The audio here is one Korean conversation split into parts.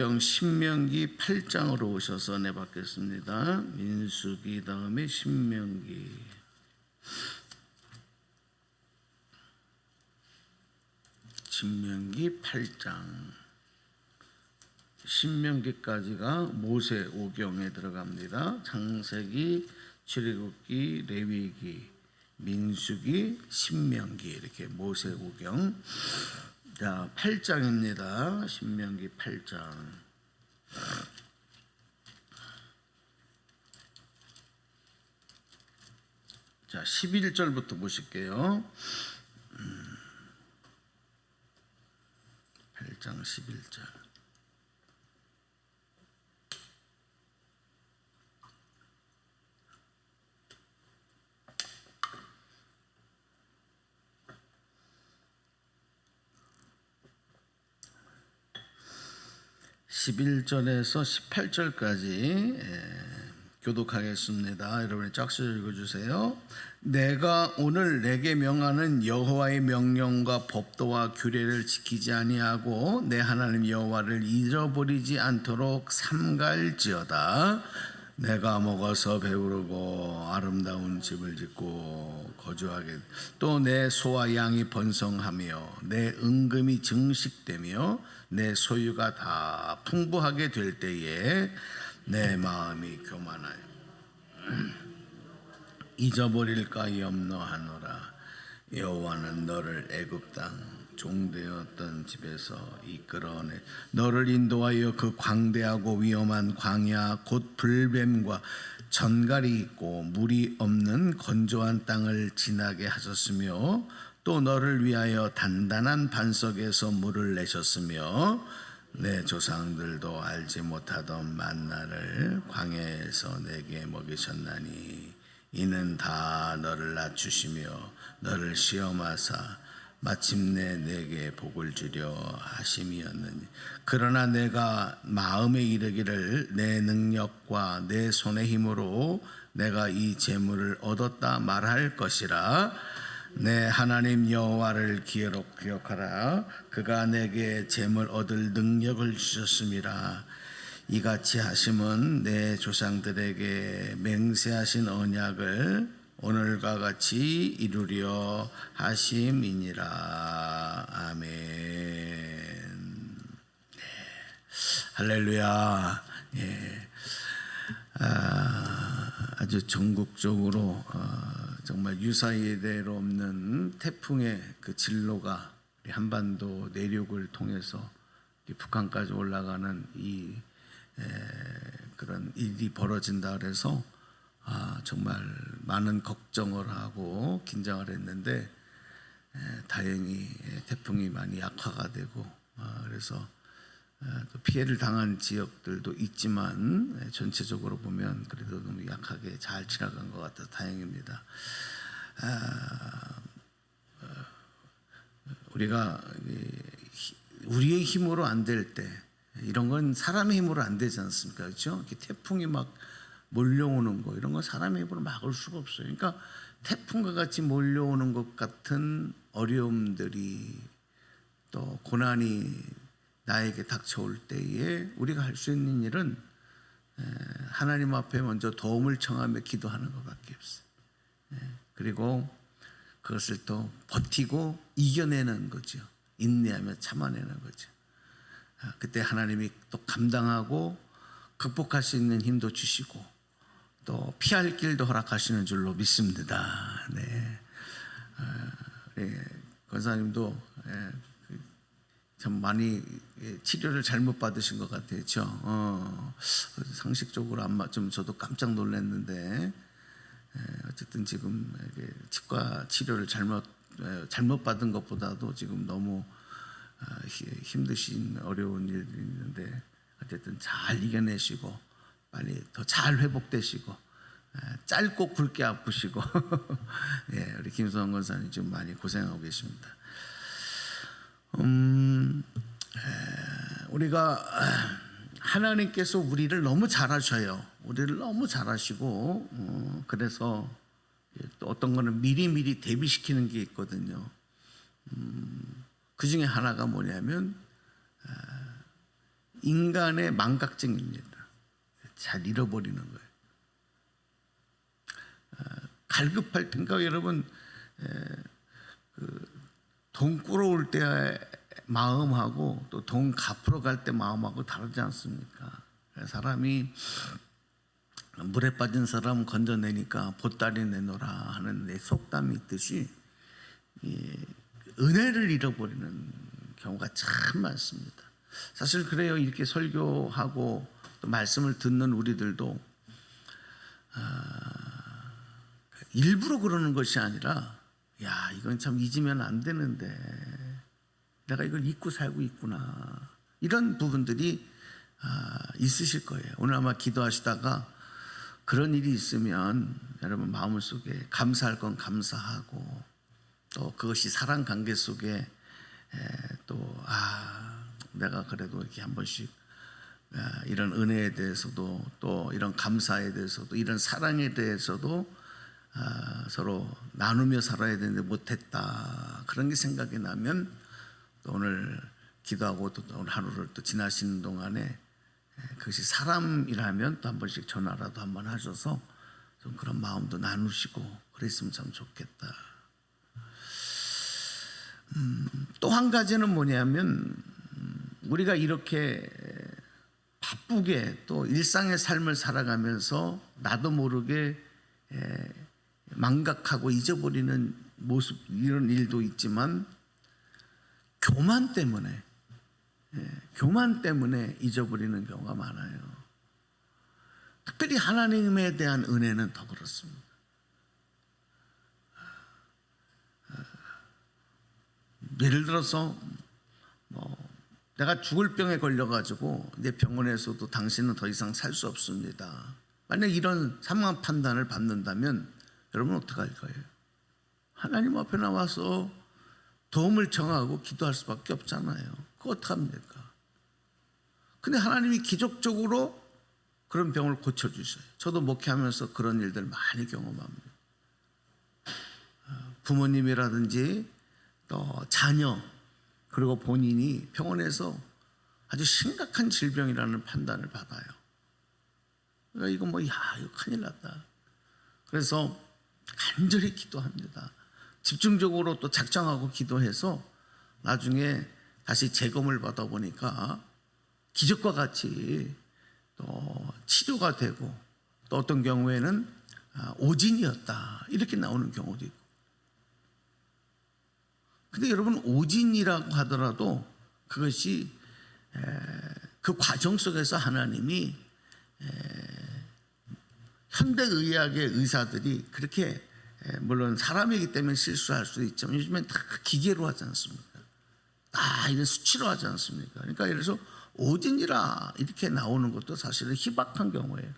신명기 8장으로 오셔서 내받겠습니다. 민수기 다음에 신명기. 신명기 8장. 신명기까지가 모세 오경에 들어갑니다. 창세기, 출애굽기, 레위기, 민수기, 신명기 이렇게 모세 오경. 자, 8장입니다. 신명기 8장. 자, 11절부터 보실게요. 음. 8장 11절. (11절에서) (18절까지) 교독하겠습니다. 여러분이 짝수 읽어주세요. 내가 오늘 내게 명하는 여호와의 명령과 법도와 규례를 지키지 아니하고 내 하나님 여호와를 잃어버리지 않도록 삼갈지어다. 내가 먹어서 배부르고 아름다운 집을 짓고 거주하게 또 내 소와 양이 번성하며 내 은금이 증식되며 내 소유가 다 풍부하게 될 때에 내 마음이 교만하여. 잊어버릴까 염려하노라. 여호와는 너를 애굽 땅 종되었던 집에서 이끌어내 너를 인도하여 그 광대하고 위험한 광야 곧 불뱀과 전갈이 있고 물이 없는 건조한 땅을 지나게 하셨으며 또 너를 위하여 단단한 반석에서 물을 내셨으며 내 조상들도 알지 못하던 만나를 광야에서 내게 먹이셨나니 이는 다 너를 낮추시며 너를 시험하사 마침내 내게 복을 주려 하심이었느니. 그러나 내가 마음에 이르기를 내 능력과 내 손의 힘으로 내가 이 재물을 얻었다 말할 것이라. 내 하나님 여호와를 기억, 기억하라. 그가 내게 재물 얻을 능력을 주셨음이라. 이같이 하심은 내 조상들에게 맹세하신 언약을 오늘과 같이 이루려 하심이니라 아멘 네. 할렐루야 예. 아, 아주 전국적으로 어, 정말 유사이대로 없는 태풍의 그 진로가 한반도 내륙을 통해서 북한까지 올라가는 이 에, 그런 일이 벌어진다 그래서 아, 정말 많은 걱정을 하고 긴장을 했는데 에, 다행히 태풍이 많이 약화가 되고 아, 그래서 또 피해를 당한 지역들도 있지만 전체적으로 보면 그래도 너무 약하게 잘 지나간 것 같아서 다행입니다. 아, 어, 우리가 우리의 힘으로 안 될 때 이런 건 사람의 힘으로 안 되지 않습니까? 그렇죠? 태풍이 막 몰려오는 거 이런 건 사람의 힘으로 막을 수가 없어요. 그러니까 태풍과 같이 몰려오는 것 같은 어려움들이 또 고난이 나에게 닥쳐올 때에 우리가 할 수 있는 일은 하나님 앞에 먼저 도움을 청하며 기도하는 것밖에 없어요. 그리고 그것을 또 버티고 이겨내는 거죠. 인내하며 참아내는 거죠. 아, 그때 하나님이 또 감당하고 극복할 수 있는 힘도 주시고 또 피할 길도 허락하시는 줄로 믿습니다. 네. 아, 네. 권사님도 예, 참 많이 치료를 잘못 받으신 것 같아요. 죠 어, 상식적으로 안 맞, 좀 저도 깜짝 놀랐는데 어쨌든 지금 치과 치료를 잘못 잘못 받은 것보다도 지금 너무 아, 힘드신 어려운 일이 있는데 어쨌든 잘 이겨내시고 빨리 더잘 회복되시고 짧고 굵게 아프시고 예, 우리 김성원 권사님 좀 많이 고생하고 계십니다. 음, 우리가 하나님께서 우리를 너무 잘하셔요. 우리를 너무 잘하시고 어, 그래서 또 어떤 거는 미리 미리 대비시키는 게 있거든요. 음, 그 중에 하나가 뭐냐면 인간의 망각증입니다. 잘 잃어버리는 거예요. 아, 갈급할 때인가 여러분 그 돈 꾸러올 때 마음하고 또 돈 갚으러 갈 때 마음하고 다르지 않습니까? 사람이 물에 빠진 사람 건져내니까 보따리 내놓으라 하는 내 속담이 있듯이 이 은혜를 잃어버리는 경우가 참 많습니다. 사실 그래요. 이렇게 설교하고 또 말씀을 듣는 우리들도 아, 일부러 그러는 것이 아니라 야 이건 참 잊으면 안 되는데 내가 이걸 잊고 살고 있구나 이런 부분들이 아, 있으실 거예요. 오늘 아마 기도하시다가 그런 일이 있으면 여러분 마음 속에 감사할 건 감사하고 또 그것이 사랑 관계 속에 또 아 내가 그래도 이렇게 한 번씩 아, 이런 은혜에 대해서도 또 이런 감사에 대해서도 이런 사랑에 대해서도 아, 서로 나누며 살아야 되는데 못했다 그런 게 생각이 나면 또 오늘 기도하고 또 오늘 하루를 또 지나시는 동안에 그것이 사람이라면 또 한 번씩 전화라도 한 번 하셔서 좀 그런 마음도 나누시고 그랬으면 참 좋겠다. 음, 또 한 가지는 뭐냐면 음, 우리가 이렇게 바쁘게 또 일상의 삶을 살아가면서 나도 모르게 에, 망각하고 잊어버리는 모습 이런 일도 있지만 교만 때문에 예, 교만 때문에 잊어버리는 경우가 많아요. 특별히 하나님에 대한 은혜는 더 그렇습니다. 예를 들어서 뭐 내가 죽을 병에 걸려가지고 내 병원에서도 당신은 더 이상 살 수 없습니다. 만약 이런 상황 판단을 받는다면 여러분 어떡할 거예요? 하나님 앞에 나와서 도움을 청하고 기도할 수밖에 없잖아요. 그거 어떡합니까? 근데 하나님이 기적적으로 그런 병을 고쳐주셔요. 저도 목회하면서 그런 일들 많이 경험합니다. 어, 부모님이라든지 또 자녀 그리고 본인이 병원에서 아주 심각한 질병이라는 판단을 받아요. 그러니까 이거 뭐, 야, 이거 큰일 났다. 그래서 간절히 기도합니다. 집중적으로 또 작정하고 기도해서 나중에 다시 재검을 받아보니까 기적과 같이 또 치료가 되고 또 어떤 경우에는 아, 오진이었다. 이렇게 나오는 경우도 있고. 근데 여러분 오진이라고 하더라도 그것이 그 과정 속에서 하나님이 현대 의학의 의사들이 그렇게 물론 사람이기 때문에 실수할 수도 있지만 요즘엔 다 기계로 하지 않습니까? 다 이런 수치로 하지 않습니까? 그러니까 예를 들어서 오진이라 이렇게 나오는 것도 사실은 희박한 경우예요.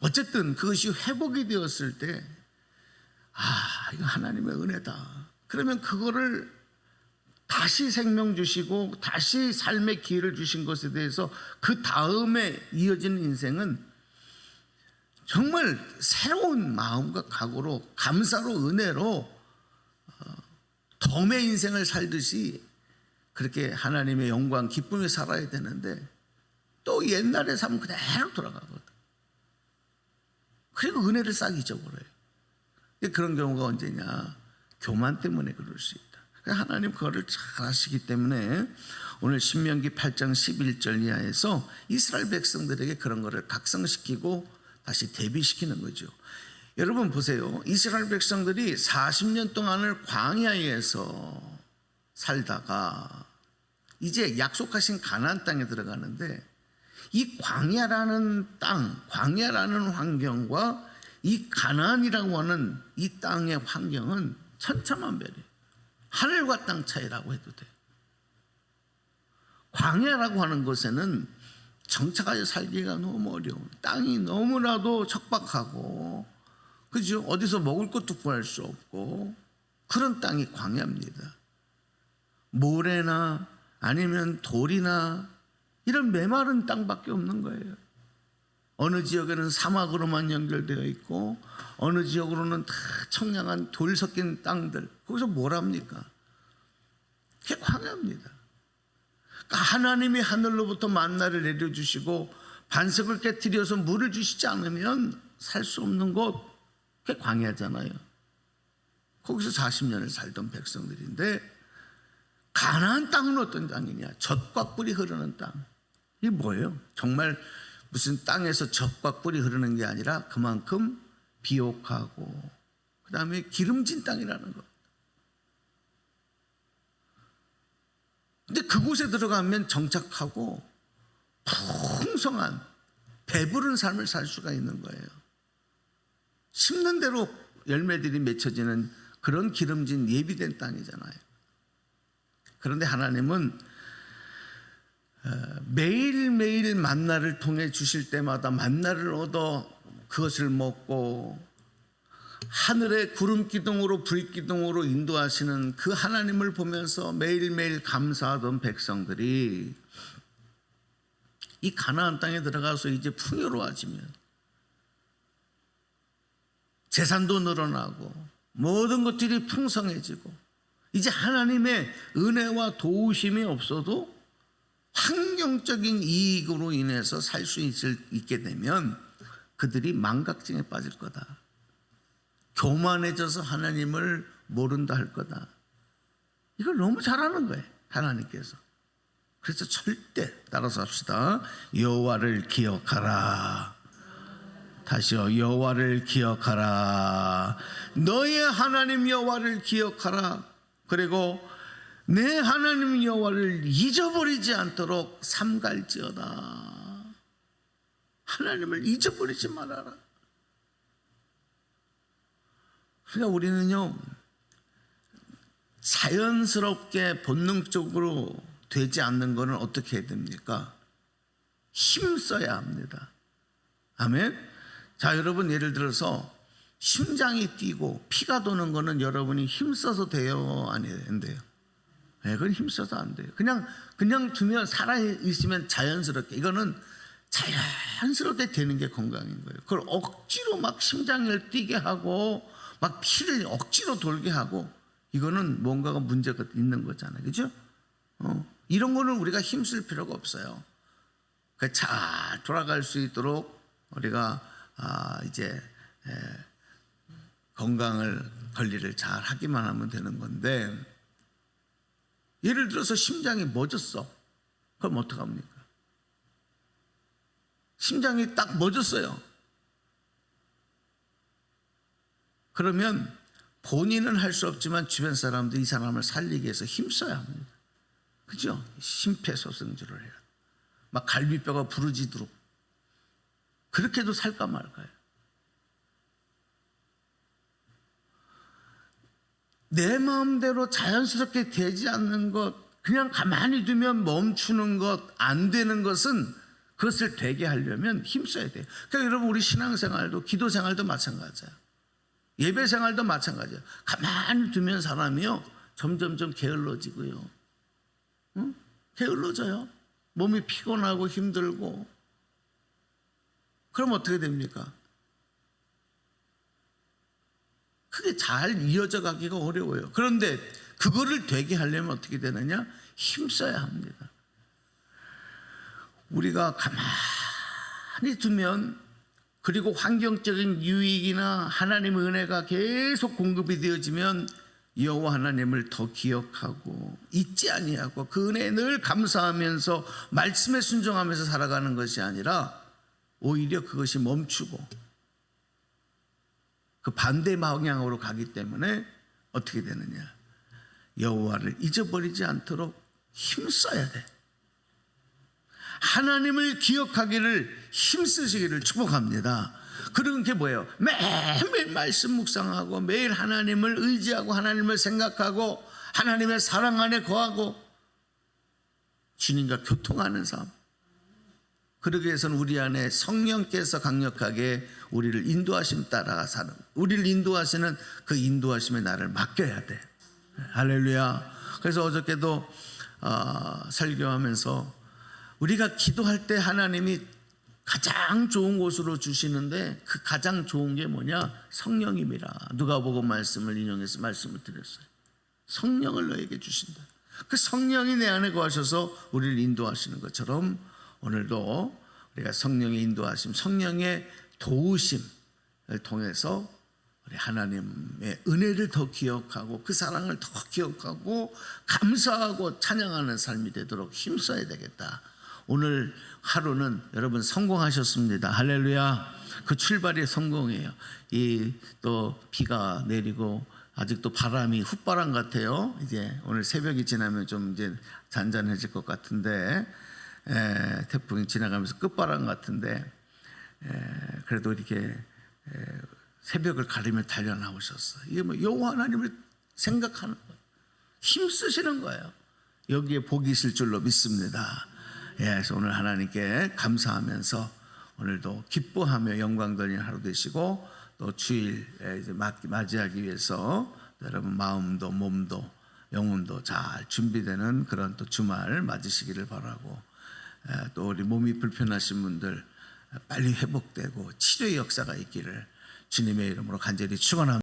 어쨌든 그것이 회복이 되었을 때, 아, 이거 하나님의 은혜다. 그러면 그거를 다시 생명 주시고 다시 삶의 기회를 주신 것에 대해서 그 다음에 이어지는 인생은 정말 새로운 마음과 각오로 감사로 은혜로 어, 덤의 인생을 살듯이 그렇게 하나님의 영광 기쁨에 살아야 되는데 또 옛날의 삶 그대로 돌아가거든. 그리고 은혜를 싹 잊어버려요. 그런 경우가 언제냐? 교만 때문에 그럴 수 있다. 그러니까 하나님 그거를 잘 아시기 때문에 오늘 신명기 8장 11절 이하에서 이스라엘 백성들에게 그런 거를 각성시키고 다시 대비시키는 거죠. 여러분 보세요. 이스라엘 백성들이 40년 동안을 광야에서 살다가 이제 약속하신 가나안 땅에 들어가는데 이 광야라는 땅, 광야라는 환경과 이 가나안이라고 하는 이 땅의 환경은 천차만별이에요. 하늘과 땅 차이라고 해도 돼. 광야라고 하는 곳에는 정착하여 살기가 너무 어려운 땅이 너무나도 척박하고 그죠? 어디서 먹을 것도 구할 수 없고 그런 땅이 광야입니다. 모래나 아니면 돌이나 이런 메마른 땅밖에 없는 거예요. 어느 지역에는 사막으로만 연결되어 있고 어느 지역으로는 다 청량한 돌 섞인 땅들 거기서 뭘 합니까? 그게 광야입니다. 하나님이 하늘로부터 만나를 내려주시고 반석을 깨뜨려서 물을 주시지 않으면 살 수 없는 곳, 그게 광야잖아요. 거기서 40년을 살던 백성들인데 가나안 땅은 어떤 땅이냐? 젖과 꿀이 흐르는 땅. 이게 뭐예요? 정말 무슨 땅에서 젖과 꿀이 흐르는 게 아니라 그만큼 비옥하고 그 다음에 기름진 땅이라는 것. 근데 그곳에 들어가면 정착하고 풍성한 배부른 삶을 살 수가 있는 거예요. 심는 대로 열매들이 맺혀지는 그런 기름진 예비된 땅이잖아요. 그런데 하나님은 어, 매일매일 만나를 통해 주실 때마다 만나를 얻어 그것을 먹고 하늘의 구름 기둥으로 불 기둥으로 인도하시는 그 하나님을 보면서 매일매일 감사하던 백성들이 이 가나안 땅에 들어가서 이제 풍요로워지면 재산도 늘어나고 모든 것들이 풍성해지고 이제 하나님의 은혜와 도우심이 없어도 환경적인 이익으로 인해서 살 수 있게 되면 그들이 망각증에 빠질 거다. 교만해져서 하나님을 모른다 할 거다. 이걸 너무 잘하는 거예요. 하나님께서. 그래서 절대 따라서 합시다. 여호와를 기억하라. 다시요. 여호와를 기억하라. 너의 하나님 여호와를 기억하라. 그리고 내 하나님 여호와를 잊어버리지 않도록 삼갈지어다. 하나님을 잊어버리지 말아라. 그러니까 우리는요 자연스럽게 본능적으로 되지 않는 것은 어떻게 해야 됩니까? 힘써야 합니다. 아멘. 자 여러분 예를 들어서 심장이 뛰고 피가 도는 거는 여러분이 힘써서 돼요 아니 안 돼요? 네, 그건 힘써서 안 돼요. 그냥 그냥 두면 살아 있으면 자연스럽게 이거는 자연스럽게 되는 게 건강인 거예요. 그걸 억지로 막 심장을 뛰게 하고 막 피를 억지로 돌게 하고 이거는 뭔가가 문제가 있는 거잖아요. 그죠? 어, 이런 거는 우리가 힘쓸 필요가 없어요. 그잘 돌아갈 수 있도록 우리가 아, 이제 에, 건강을 관리를 잘 하기만 하면 되는 건데 예를 들어서 심장이 멎었어. 그럼 어떡합니까? 심장이 딱 멎었어요. 그러면 본인은 할 수 없지만 주변 사람들이 이 사람을 살리기 위해서 힘써야 합니다. 그죠? 심폐소생술을 해야. 막 갈비뼈가 부러지도록. 그렇게도 살까 말까요? 내 마음대로 자연스럽게 되지 않는 것, 그냥 가만히 두면 멈추는 것, 안 되는 것은 그것을 되게 하려면 힘써야 돼요. 그러니까 여러분, 우리 신앙생활도, 기도생활도 마찬가지예요. 예배생활도 마찬가지예요. 가만히 두면 사람이요, 점점점 게을러지고요. 응? 게을러져요. 몸이 피곤하고 힘들고. 그럼 어떻게 됩니까? 그게 잘 이어져 가기가 어려워요. 그런데 그거를 되게 하려면 어떻게 되느냐? 힘써야 합니다. 우리가 가만히 두면 그리고 환경적인 유익이나 하나님의 은혜가 계속 공급이 되어지면 여호와 하나님을 더 기억하고 잊지 아니하고 그 은혜에 늘 감사하면서 말씀에 순종하면서 살아가는 것이 아니라 오히려 그것이 멈추고 그 반대 방향으로 가기 때문에 어떻게 되느냐? 여호와를 잊어버리지 않도록 힘써야 돼. 하나님을 기억하기를 힘쓰시기를 축복합니다. 그런 게 뭐예요? 매일매일 말씀 묵상하고 매일 하나님을 의지하고 하나님을 생각하고 하나님의 사랑 안에 거하고 주님과 교통하는 삶. 그러기 위해서는 우리 안에 성령께서 강력하게 우리를 인도하심 따라 사는 우리를 인도하시는 그 인도하심에 나를 맡겨야 돼. 할렐루야. 그래서 어저께도 어, 설교하면서 우리가 기도할 때 하나님이 가장 좋은 곳으로 주시는데 그 가장 좋은 게 뭐냐? 성령님이라. 누가 보고 말씀을 인용해서 말씀을 드렸어요. 성령을 너에게 주신다. 그 성령이 내 안에 거하셔서 우리를 인도하시는 것처럼 오늘도 우리가 성령의 인도하심, 성령의 도우심을 통해서 우리 하나님의 은혜를 더 기억하고 그 사랑을 더 기억하고 감사하고 찬양하는 삶이 되도록 힘써야 되겠다. 오늘 하루는 여러분 성공하셨습니다. 할렐루야. 그 출발이 성공이에요. 이 또 비가 내리고 아직도 바람이 훅바람 같아요. 이제 오늘 새벽이 지나면 좀 이제 잔잔해질 것 같은데 에, 태풍이 지나가면서 끝바람 같은데 에, 그래도 이렇게 에, 새벽을 가리며 달려 나오셨어. 이게 뭐 여호와 하나님을 생각하는 거예요. 힘쓰시는 거예요. 여기에 복이 있을 줄로 믿습니다. 예, 그래서 오늘 하나님께 감사하면서 오늘도 기뻐하며 영광 돌리는 하루 되시고 또 주일 이제 맞- 맞이하기 위해서 여러분 마음도 몸도 영혼도 잘 준비되는 그런 또 주말 맞으시기를 바라고 예, 또 우리 몸이 불편하신 분들 빨리 회복되고 치료의 역사가 있기를 주님의 이름으로 간절히 축원합니다.